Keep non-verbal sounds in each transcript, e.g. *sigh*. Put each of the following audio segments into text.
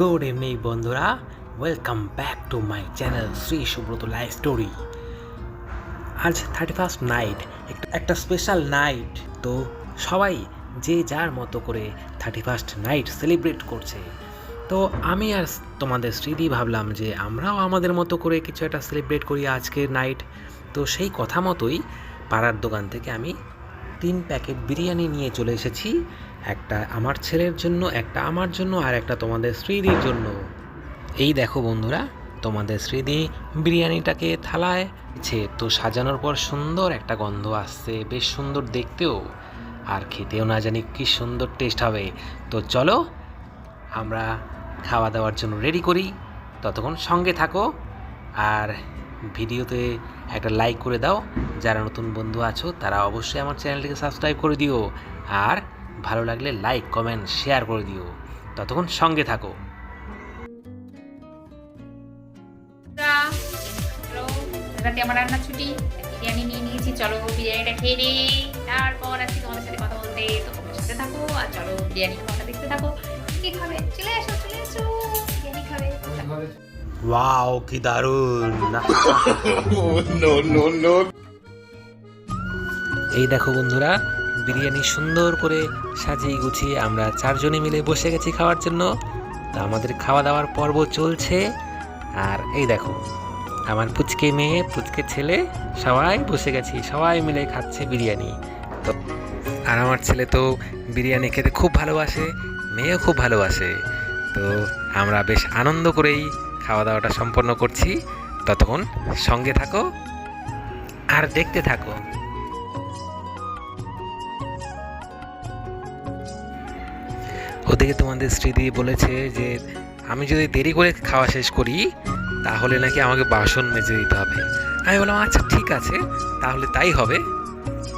Good evening বন্ধুরা। Welcome back to my channel Shri Subrata life story আজ thirty first night একটা special night তো সবাই যে যার মতো করে থার্টি ফার্স্ট নাইট সেলিব্রেট করছে। তো আমি আর তোমাদের স্মৃতি ভাবলাম যে আমরাও আমাদের মতো করে কিছু একটা সেলিব্রেট করি আজকের নাইট তো সেই কথা মতোই পাড়ার দোকান থেকে আমি তিন প্যাকেট বিরিয়ানি নিয়ে চলে এসেছি। একটা আমার ছেলের জন্য, একটা আমার জন্য আর একটা তোমাদের স্মৃতির জন্য। এই দেখো বন্ধুরা, তোমাদের স্মৃতি বিরিয়ানিটাকে থালায় ছে তো সাজানোর পর সুন্দর একটা গন্ধ আসছে, বেশ সুন্দর দেখতেও। আর খেতেও না জানি কি সুন্দর টেস্ট হবে। তো চলো, আমরা খাওয়া দাওয়ার জন্য রেডি করি। ততক্ষণ সঙ্গে থাকো। আর ভিডিওতে একটা লাইক করে দাও। যারা নতুন বন্ধু আছো, তারা অবশ্যই আমার চ্যানেলটিকে সাবস্ক্রাইব করে দিও। আর ভালো লাগলে লাইক কমেন্ট শেয়ার করে দিও। ততক্ষণ সঙ্গে থাকো। চলো রাতে আমার রান্না ছুটি বিরিয়ানি নিয়ে নিয়েছি চলো বিরিয়ানিটা খেয়ে নেই। তারপর আজকে তোমাদের সাথে কথা বলতে তো তোমার সাথে থাকো আর চলো বিরিয়ানি খাওয়াটা দেখতে থাকো। কি খাবে? চলে এসো চলে এসো বিরিয়ানি খাবে। ওয়াও কি দারুণ. *laughs* এই দেখো বন্ধুরা বিরিয়ানি সুন্দর করে সাজিয়ে গুছিয়ে আমরা চারজনে মিলে বসে গেছি খাওয়ার জন্য। তা আমাদের খাওয়া দাওয়ার পর্ব চলছে। আর এই দেখো, আমার পুচকে মেয়ে, পুচকে ছেলে, সবাই বসে গেছি, সবাই মিলে খাচ্ছে বিরিয়ানি। তো, আর আমার ছেলে তো বিরিয়ানি খেতে খুব ভালোবাসে, মেয়েও খুব ভালোবাসে। তো আমরা বেশ আনন্দ করেই খাওয়া দাওয়াটা সম্পন্ন করছি। ততক্ষণ সঙ্গে থাকো আর দেখতে থাকো। ওদিকে তোমাদের স্মৃতি বলেছে যে আমি যদি দেরি করে খাওয়া শেষ করি, তাহলে নাকি আমাকে বাসন মেজে দিতে হবে। আমি বললাম আচ্ছা ঠিক আছে, তাহলে তাই হবে।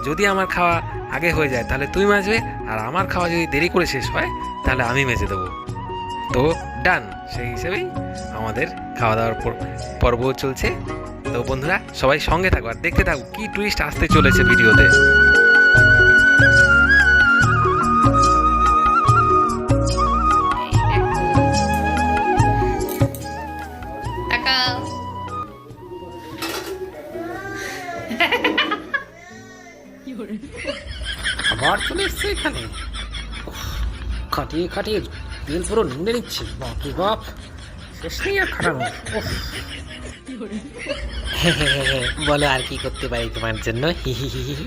যদি আমার খাওয়া আগে হয়ে যায়, তাহলে তুমি মাজবে, আর আমার খাওয়া যদি দেরি করে শেষ হয়, তাহলে আমি মেজে দেবো। তো ডান, সেই হিসেবেই আমাদের খাওয়া দাওয়ার পর- পর্ব চলছে। তো বন্ধুরা, সবাই সঙ্গে থাকো, আর দেখতে থাকো, কি টুইস্ট আসতে চলেছে ভিডিওতে। আবার চলে এসছে এখানে। খাটিয়ে খাটিয়ে তেল পুরো নিংড়ে নিচ্ছে। বাপরে বাপ শেষ নেই আর খাটানো। বলো আর কি করতে পারি তোমার জন্য? হি হি হি হি।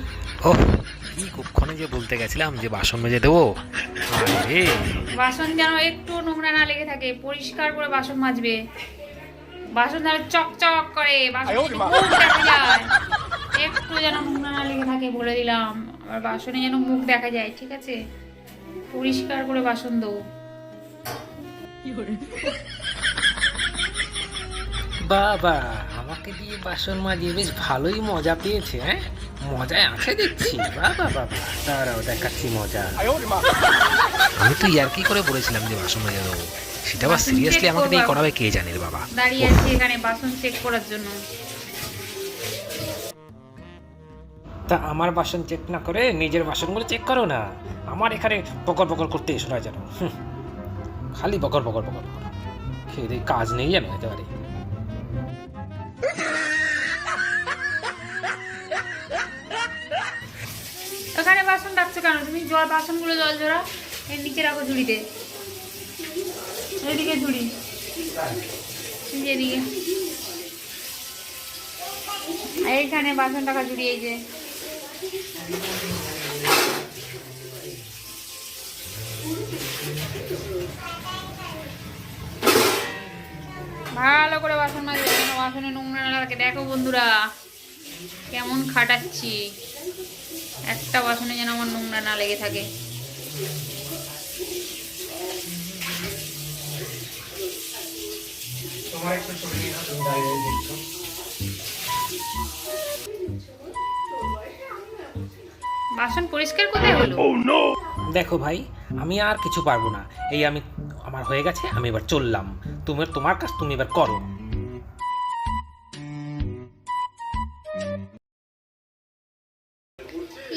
কি কুক্ষণে যে বলতে গেছিলাম যে বাসন মেজে দেবো। আরে বাসন যেন একটু নোংরা না লেগে থাকে পরিষ্কার করে বাসন মাজবে। বাসন যেন চকচক করে বাসন যেন মুখ একটু যেন নোংরা না লেগে থাকে বলে দিলাম। আমার বাসনে যেন মুখ দেখা যায় ঠিক আছে? পরিষ্কার করে বাসন দেবো। বাবা আমাকে দিয়ে বাসন মাজিয়ে বেশ ভালোই মজা পেয়েছে হ্যাঁ? মজায় আছে দেখছি। বাবা বাবা দাঁড়াও দেখাচ্ছি মজা। আমি তো ইয়ার কি করে বলেছিলাম যে বাসন মাজা দেবো। সেটা আবার সিরিয়াসলি আমাকে দিয়ে। করাবে। কে জানে বাবা? দাঁড়িয়ে আছি এখানে বাসন চেক করার জন্য। তা আমার বাসন চেক না করে নিজের বাসনগুলো চেক করো না। আমার এখানে বকর বকর করতে এসো না যেন। খালি বকর বকর বকর খেয়ে কাজ নেই যেন একেবারে। ওখানে বাসন রাখছো কেন? তুমি জল বাসনগুলো জল জোড়া এর নিচে রাখো ঝুড়িতে। এদিকে ঝুড়ি। এদিকে। এইখানে বাসন টাকা ঝুড়ি, এই যে। ভালো করে বাসন মাজবে বাসনে নোংরা না লাগে দেখো বন্ধুরা, কেমন খাটাচ্ছি। একটা বাসনে যেন আমার নোংরা না লেগে থাকে। বাসন পরিষ্কার কোথায় হলো? দেখো ভাই আমি আর কিছু পারব না। এই আমি আমার হয়ে গেছে আমি এবার চললাম। তুমি তোমার কাজ তুমি এবার করো।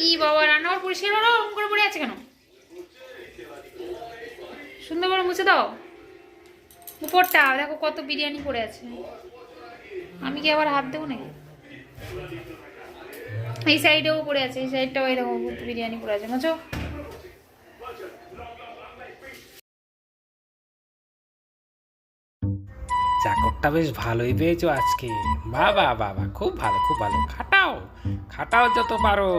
ই বাবা রান্নাঘর পরিষ্কার হলো ওরকম করে পড়ে আছে কেন? সুন্দর করে মুছে দাও। উপরটা দেখো কত বিরিয়ানি পড়ে আছে। আমি কি আবার হাত দেবো নাকি? এই সাইডেও পড়ে আছে এই সাইডটাও এই দেখো বিরিয়ানি পড়ে আছে বুঝছ? চাকরটা বেশ ভালোই পেয়েছ আজকে। বাবা বাবা খুব ভালো খুব ভালো। খাটাও খাটাও যত পারো।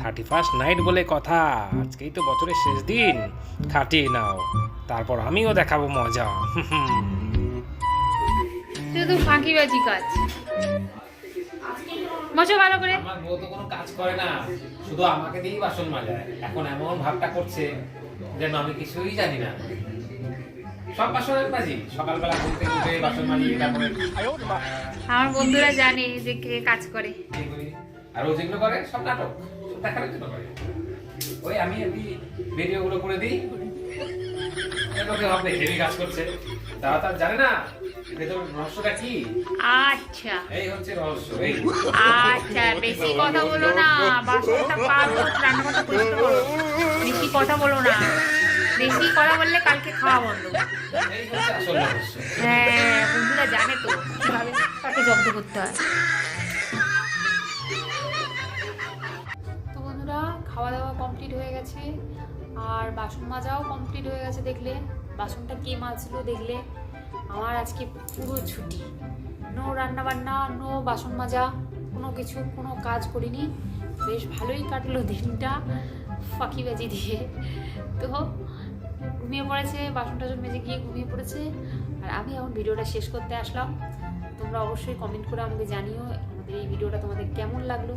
থার্টি ফার্স্ট নাইট বলে কথা আজকেই তো বছরের শেষ দিন। খাটিয়ে নাও তারপর আমিও দেখাবো মজা। শুধু ফাঁকিবাজি কাজ। মজো ভালো করে। আমার বউ তো কোনো কাজ করে না শুধু আমাকে দিয়েই বাসন মাজায় এখন এমন ভাবটা করছে যেন আমি কিছুই জানি না। সব বাসনের কাজই সকালবেলা ঘুম থেকে উঠে বাসন মাজি তারপরে আমার বন্ধুরা জানে যে কে কাজ করে। আর ও যেগুলো করে সব নাটক। দেখানোর জন্য করে। ওই আমি কি ভিডিওগুলো করে দিই। লোকে ভাববে হেভি কাজ করছে। তারা তার জানে না আচ্ছা। আচ্ছা বেশি কথা বলো না বাসনটা পারো রান্নাঘরটা পরিষ্কার করো। বেশি কথা বলো না। বেশি কথা বললে কালকে খাওয়া বন্ধ। হ্যাঁ বন্ধুরা জানে তো কীভাবে তাকে জব্দ করতে হয়। তো বন্ধুরা খাওয়া দাওয়া কমপ্লিট হয়ে গেছে আর বাসন মাজাও কমপ্লিট হয়ে গেছে দেখলে। বাসনটা কে মাজলো দেখলে। আমার আজকে পুরো ছুটি। নো রান্না বান্না নো বাসন মাজা, কোনো কিছু, কোনো কাজ করিনি। বেশ ভালোই কাটলো দিনটা ফাঁকি ফাঁকিবাজি দিয়ে। তো ঘুমিয়ে পড়েছে, বাসন টাসন মেজে গিয়ে ঘুমিয়ে পড়েছে। আর আমি এখন ভিডিওটা শেষ করতে আসলাম। তোমরা অবশ্যই কমেন্ট করে আমাকে জানিও আমাদের এই ভিডিওটা তোমাদের কেমন লাগল।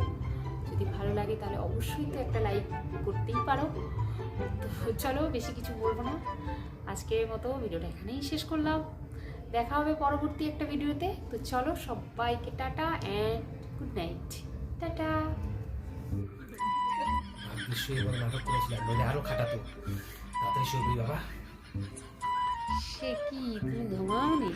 যদি ভালো লাগে তাহলে অবশ্যই তো একটা লাইক করতেই পারো। তো চলো বেশি কিছু বলব না। আজকের মতো ভিডিওটা এখানেই শেষ করলাম। দেখা হবে পরবর্তী একটা ভিডিওতে। তো চলো সবাইকে tata and good night tata. বাবা সে কি তুমি ঘুমাওনি?